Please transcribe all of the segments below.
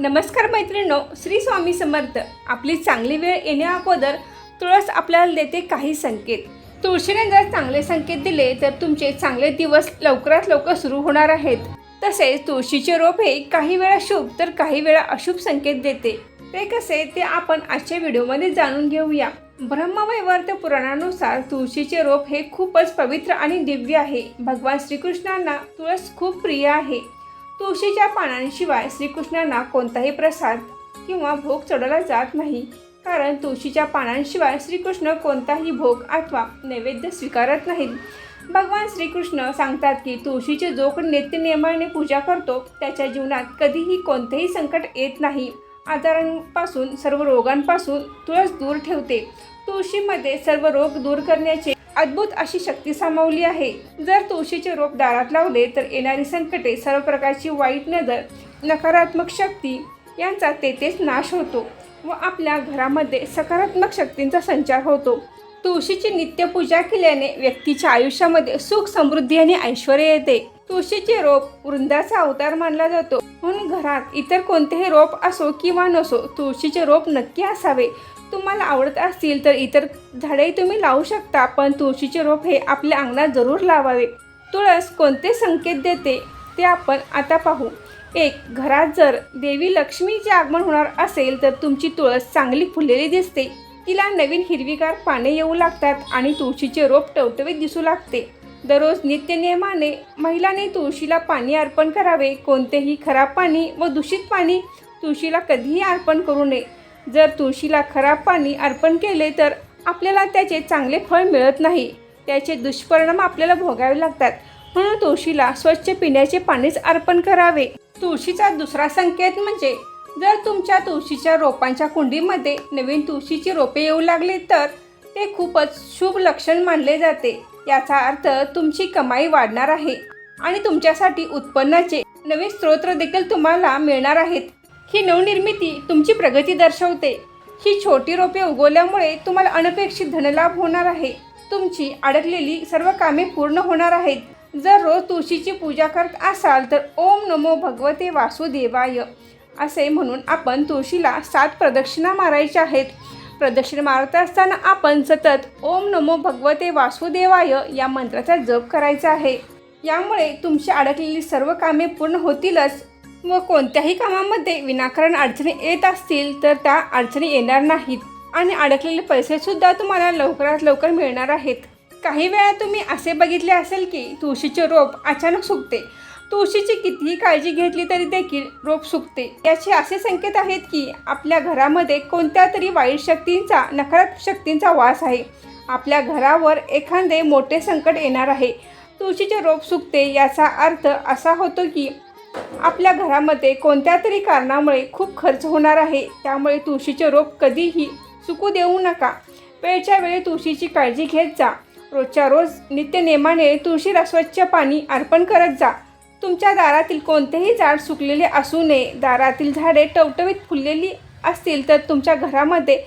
नमस्कार मैत्रिणो श्री स्वामी समर्थ. आपली चांगली वेळ येण्या अगोदर तुळस आपल्याला देते काही संकेत. तुळशीने जर चांगले संकेत दिले तर तुमचे चांगले दिवस लवकरात लवकर सुरू होणार आहेत. तसेच तुळशीचे रोप हे काही वेळा शुभ तर काही वेळा अशुभ संकेत देते. ते कसे ते आपण आजच्या व्हिडिओमध्ये जाणून घेऊया. ब्रह्मवैवर्त पुराणानुसार तुळशीचे रोप हे खूपच पवित्र आणि दिव्य आहे. भगवान श्रीकृष्णांना तुळस खूप प्रिय आहे. तुळशीच्या पानांशिवाय श्रीकृष्णांना कोणताही प्रसाद किंवा भोग चढवला जात नाही. कारण तुळशीच्या पानांशिवाय श्रीकृष्ण कोणताही भोग अथवा नैवेद्य स्वीकारत नाहीत. भगवान श्रीकृष्ण सांगतात की तुळशीचे जो कोण नित्यनियमाने पूजा करतो त्याच्या जीवनात कधीही कोणतेही संकट येत नाही. आजारांपासून सर्व रोगांपासून तुळस दूर ठेवते. तुळशीमध्ये सर्व रोग दूर करण्याचे अद्भुत अशी शक्ती सामावली आहे. जर तुळशीचे रोप दारात लावले तर येणारी संकटे सर्व प्रकारची वाईट नजर नकारात्मक शक्ती यांचा तेथेच नाश होतो व आपल्या घरामध्ये सकारात्मक शक्तींचा संचार होतो. तुळशीची नित्यपूजा केल्याने व्यक्तीच्या आयुष्यामध्ये सुख समृद्धी आणि ऐश्वर येते. तुळशीचे रोप वृंदाचा अवतार मानला जातो. म्हणून घरात इतर कोणतेही रोप असो किंवा नसो तुळशीचे रोप नक्की असावे. तुम्हाला आवडत असतील तर इतर झाडेही तुम्ही लावू शकता पण तुळशीचे रोप हे आपल्या अंगणात जरूर लावावे. तुळस कोणते संकेत देते ते आपण आता पाहू. एक घरात जर देवी लक्ष्मीचे आगमन होणार असेल तर तुमची तुळस चांगली फुललेली दिसते. तिला नवीन हिरवीगार पाने येऊ लागतात आणि तुळशीचे रोप टवटवीत दिसू लागते. दररोज नित्यनियमाने महिलांनी तुळशीला पाणी अर्पण करावे. कोणतेही खराब पाणी व दूषित पाणी तुळशीला कधीही अर्पण करू नये. जर तुळशीला खराब पाणी अर्पण केले तर आपल्याला त्याचे चांगले फळ मिळत नाही. त्याचे दुष्परिणाम आपल्याला भोगावे लागतात. म्हणून तुळशीला स्वच्छ पिण्याचे पाणीच अर्पण करावे. तुळशीचा दुसरा संकेत म्हणजे जर तुमच्या तुळशीच्या रोपांच्या कुंडीमध्ये नवीन तुळशीची रोपे येऊ लागले तर ते खूपच शुभ लक्षण मानले जाते. याचा अर्थ तुमची कमाई वाढणार आहे आणि तुमच्यासाठी उत्पन्नाचे नवीन स्रोत देखील तुम्हाला मिळणार आहेत. ही नवनिर्मिती तुमची प्रगती दर्शवते. ही छोटी रोपे उगवल्यामुळे तुम्हाला अनपेक्षित धनलाभ होणार आहे. तुमची अडकलेली सर्व कामे पूर्ण होणार आहेत. जर रोज तुळशीची पूजा करत असाल तर ओम नमो भगवते वासुदेवाय असे म्हणून आपण तुळशीला सात प्रदक्षिणा मारायच्या आहेत. प्रदक्षिणा मारत असताना आपण सतत ओम नमो भगवते वासुदेवाय या मंत्राचा जप करायचा आहे. यामुळे तुमची अडकलेली सर्व कामे पूर्ण होतीलच. व कोणत्याही कामामध्ये विनाकारण अडचणी येत असतील तर त्या अडचणी येणार नाहीत. आणि अडकलेले पैसेसुद्धा तुम्हाला लवकरात लवकर मिळणार आहेत. काही वेळा तुम्ही असे बघितले असेल की तुळशीचे रोप अचानक सुकते. तुळशीची कितीही काळजी घेतली तरी देखील रोप सुकते. याचे असे संकेत आहेत की आपल्या घरामध्ये कोणत्या तरी वाईट शक्तींचा नकारात्मक शक्तींचा वास आहे. आपल्या घरावर एखादे मोठे संकट येणार आहे. तुळशीचे रोप सुकते याचा अर्थ असा होतो की आपल्या घरामध्ये कोणत्या तरी कारणामुळे खूप खर्च होणार आहे त्यामुळे तुळशीचे रोप कधीही सुकू देऊ नका. वेळच्या वेळी तुळशीची काळजी घेत जा. रोजच्या रोज नित्यनेमाने तुळशीला स्वच्छ पाणी अर्पण करत जा. तुमच्या दारातील कोणतेही झाड सुकलेले असू नये. दारातील झाडे टवटवीत फुललेली असतील तर तुमच्या घरामध्ये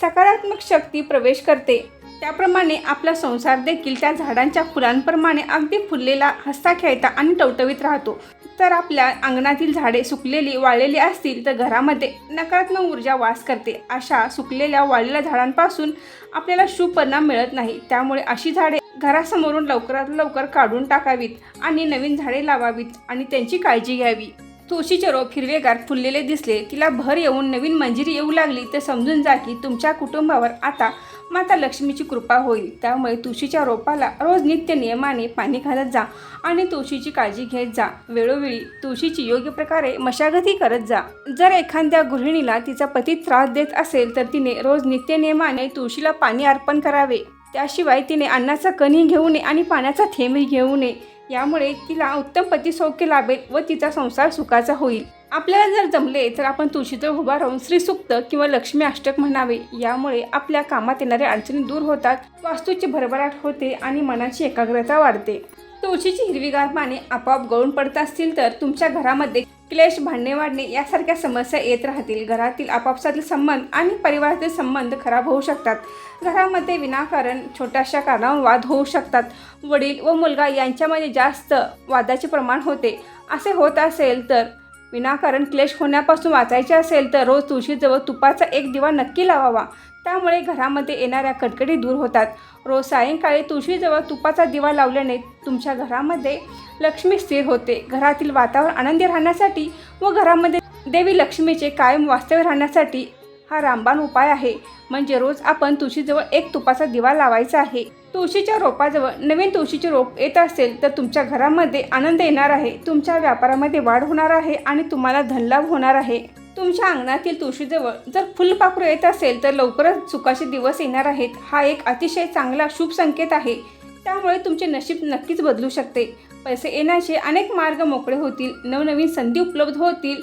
सकारात्मक शक्ती प्रवेश करते. त्याप्रमाणे आपला संसार देखील त्या झाडांच्या फुलांप्रमाणे अगदी फुललेला हसता खेळता आणि टवटवीत राहतो. तर आपल्या अंगणातील झाडे सुकलेली वाळलेली असतील तर घरामध्ये नकारात्मक ऊर्जा वास करते. अशा सुकलेल्या वाळलेल्या झाडांपासून आपल्याला शुभ परिणाम मिळत नाही. त्यामुळे अशी झाडे घरासमोरून लवकरात लवकर काढून टाकावीत आणि नवीन झाडे लावावीत आणि त्यांची काळजी घ्यावी. तुळशीचे रोप हिरवेगार फुललेले दिसले. तिला भर येऊन नवीन मंजिरी येऊ लागली. तर समजून जा की तुमच्या कुटुंबावर आता माता लक्ष्मीची कृपा होईल. त्यामुळे तुळशीच्या रोपाला रोज नित्य नियमाने पाणी घालत जा आणि तुळशीची काळजी घेत जा. वेळोवेळी तुळशीची योग्य प्रकारे मशागती करत जा. जर एखाद्या गृहिणीला तिचा पती त्रास देत असेल तर तिने रोज नित्य नियमाने तुळशीला पाणी अर्पण करावे. त्याशिवाय तिने अन्नाचा कणी घेऊ नये आणि पाण्याचा थेंबही घेऊ नये. यामुळे तिला उत्तम पती सौख्य लाभेल व तिचा संसार सुखाचा होईल. आपल्याला जर जमले तर आपण तुळशीजवळ उभा राहून श्रीसुक्त किंवा लक्ष्मी अष्टक म्हणावे. यामुळे आपल्या कामात येणाऱ्या अडचणी दूर होतात वास्तूची भरभराट होते आणि मनाची एकाग्रता वाढते. तुळशीची हिरवीगार पाने आपोआप गळून पडत असतील तर तुमच्या घरामध्ये क्लेश भांडणे वाढणे यासारख्या समस्या येत राहतील. घरातील आपापसातील संबंध आणि परिवारातील संबंध खराब होऊ शकतात. घरामध्ये विनाकारण छोट्याशा कारणावर वाद होऊ शकतात. वडील व मुलगा यांच्यामध्ये जास्त वादाचे प्रमाण होते. असे होत असेल तर विनाकारण क्लेश होण्यापासून वाचायचे असेल तर रोज तुळशीजवळ तुपाचा एक दिवा नक्की लावावा. त्यामुळे घरामध्ये येणाऱ्या कटकटी दूर होतात. रोज सायंकाळी तुळशीजवळ तुपाचा दिवा लावल्याने तुमच्या घरामध्ये लक्ष्मी स्थिर होते. घरातील वातावरण आनंदी राहण्यासाठी व घरामध्ये देवी लक्ष्मीचे कायम वास्तव्य राहण्यासाठी हा रामबाण उपाय आहे. म्हणजे रोज आपण तुळशीजवळ एक तुपाचा दिवा लावायचा आहे. तुळशीच्या रोपाजवळ नवीन तुळशीचे रोप येत असेल तर तुमच्या घरामध्ये आनंद येणार आहे. तुमच्या व्यापारामध्ये वाढ होणार आहे आणि तुम्हाला धनलाभ होणार आहे. तुमच्या अंगणातील तुळशीजवळ जर फुलपाखरू येत असेल तर लवकरच सुखाचे दिवस येणार आहेत. हा एक अतिशय चांगला शुभ संकेत आहे. त्यामुळे तुमचे नशीब नक्कीच बदलू शकते. पैसे येण्याचे अनेक मार्ग मोकळे होतील. नवनवीन संधी उपलब्ध होतील.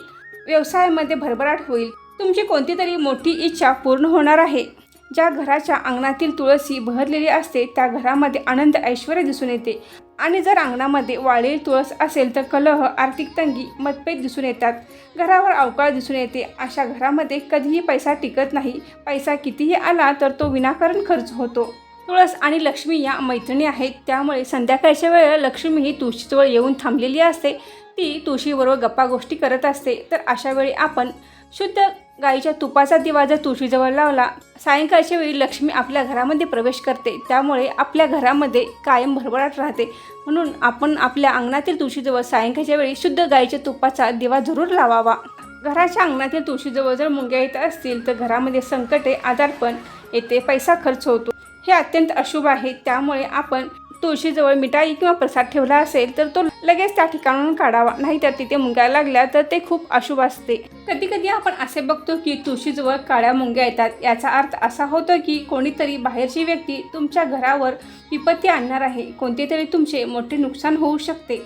व्यवसायामध्ये भरभराट होईल. तुमची कोणती तरी मोठी इच्छा पूर्ण होणार आहे. ज्या घराच्या अंगणातील तुळशी बहरलेली असते त्या घरामध्ये आनंद ऐश्वर दिसून येते. आणि जर अंगणामध्ये वाळलेली तुळस असेल तर कलह आर्थिक तंगी मतभेद दिसून येतात. घरावर अवकाळ दिसून येते. अशा घरामध्ये कधीही पैसा टिकत नाही. पैसा कितीही आला तर तो विनाकारण खर्च होतो. तुळस आणि लक्ष्मी या मैत्रिणी आहेत. त्यामुळे संध्याकाळच्या वेळेला लक्ष्मी ही तुळशीजवळ येऊन थांबलेली असते. ती तुळशीबरोबर गप्पा गोष्टी करत असते. तर अशा वेळी आपण शुद्ध गाईच्या तुपाचा दिवा जर तुळशीजवळ लावला सायंकाळच्या वेळी लक्ष्मी आपल्या घरामध्ये प्रवेश करते. त्यामुळे आपल्या घरामध्ये कायम भरभराट राहते. म्हणून आपण आपल्या अंगणातील तुळशीजवळ सायंकाळच्या वेळी शुद्ध गाईच्या तुपाचा दिवा जरूर लावावा. घराच्या अंगणातील तुळशीजवळ जर मुंग्या येत असतील तर घरामध्ये संकटे आजारपण येते पैसा खर्च होतो. हे अत्यंत अशुभ आहे. त्यामुळे आपण तुळशीजवळ मिठाई किंवा प्रसाद ठेवला असेल तर तो लगेच त्या ठिकाणाहून काढावा. नाहीतर तिथे मुंग्या लागल्या तर ते खूप अशुभ असते. कधी कधी आपण असे बघतो की तुळशीजवळ काळ्या मुंग्या येतात. याचा अर्थ असा होतो की कोणीतरी बाहेरची व्यक्ती तुमच्या घरावर विपत्ती आणणार आहे. कोणते तरी तुमचे मोठे नुकसान होऊ शकते.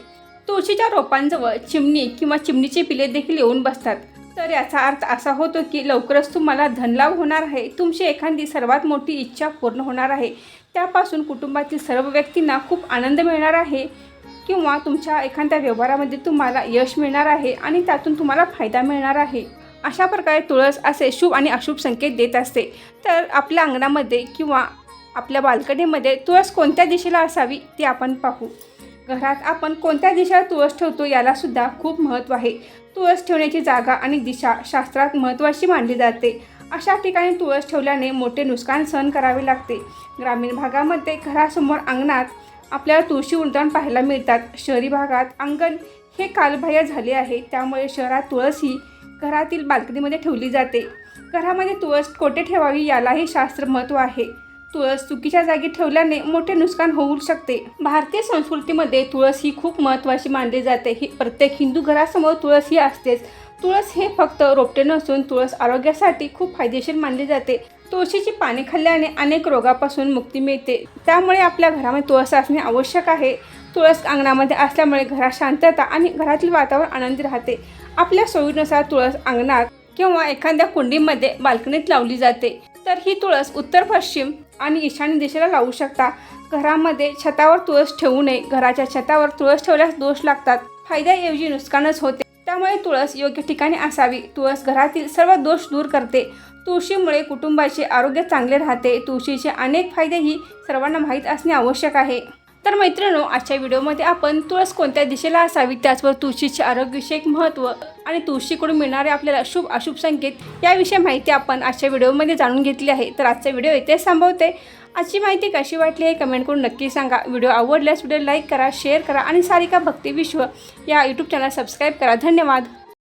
तुळशीच्या रोपांजवळ चिमणी किंवा चिमणीचे पिले देखील येऊन बसतात. तर याचा अर्थ असा होतो की लवकरच तुम्हाला धनलाभ होणार आहे. तुमची एखादी सर्वात मोठी इच्छा पूर्ण होणार आहे. त्यापासून कुटुंबातील सर्व व्यक्तींना खूप आनंद मिळणार आहे किंवा तुमच्या एखाद्या व्यवहारामध्ये तुम्हाला यश मिळणार आहे आणि त्यातून तुम्हाला फायदा मिळणार आहे. अशा प्रकारे तुळस असे शुभ आणि अशुभ संकेत देत असते. तर आपल्या अंगणामध्ये किंवा आपल्या बाल्कनीमध्ये तुळस कोणत्या दिशेला असावी ते आपण पाहू. घरात आपण कोणत्या दिशेला तुळस ठेवतो यालासुद्धा खूप महत्त्व आहे. तुळस ठेवण्याची जागा आणि दिशा शास्त्रात महत्त्वाची मानली जाते. अशा ठिकाणी तुळस ठेवल्याने मोठे नुकसान सहन करावे लागते. ग्रामीण भागामध्ये घरासमोर अंगणात आपल्याला तुळशी उद्यान पाहायला मिळतात. शहरी भागात अंगण हे कालबाह्य झाले आहे. त्यामुळे शहरात तुळस ही घरातील बाल्कनीमध्ये ठेवली जाते. घरामध्ये तुळस कोठे ठेवावी यालाही शास्त्र महत्त्व आहे. तुळस चुकीच्या जागी ठेवल्याने मोठे नुकसान होऊ शकते. भारतीय संस्कृतीमध्ये तुळस ही खूप महत्त्वाची मानली जाते. ही प्रत्येक हिंदू घरासमोर तुळस ही असतेच. तुळस हे फक्त रोपटे नसून तुळस आरोग्यासाठी खूप फायदेशीर मानली जाते. तुळशीची पाने खाल्ल्याने अनेक रोगापासून मुक्ती मिळते. त्यामुळे आपल्या घरामध्ये तुळस असणे आवश्यक आहे. तुळस अंगणामध्ये असल्यामुळे घरात शांतता आणि घरातील वातावरण आनंदी राहते. आपल्या सोयीनुसार तुळस अंगणात किंवा एखाद्या कुंडीमध्ये बाल्कनीत लावली जाते. तर ही तुळस उत्तर पश्चिम आणि ईशान्य दिशेला लावू शकता. घरामध्ये छतावर तुळस ठेवू नये. घराच्या छतावर तुळस ठेवल्यास दोष लागतात. फायद्याऐवजी नुकसानच होते. त्यामुळे तुळस योग्य ठिकाणी असावी. तुळस घरातील सर्व दोष दूर करते. तुळशीमुळे कुटुंबाचे आरोग्य चांगले राहते. तुळशीचे अनेक फायदेही सर्वांना माहीत असणे आवश्यक आहे. तर मैत्रिणो आजच्या व्हिडिओमध्ये आपण तुळस कोणत्या दिशेला असावी? त्याचबरोबर तुळशीचे आरोग्यविषयक महत्त्व आणि तुळशीकडून मिळणारे आपल्याला शुभ अशुभ संकेत याविषयी माहिती आपण आजच्या व्हिडिओमध्ये जाणून घेतली आहे. तर आजचा व्हिडिओ इथेच संभवते आजची माहिती कशी वाटली हे कमेंट करून नक्की सांगा. व्हिडिओ आवडल्यास व्हिडिओ लाईक करा शेअर करा आणि सारिका भक्ती विश्व या यूट्यूब चॅनल सबस्क्राईब करा. धन्यवाद.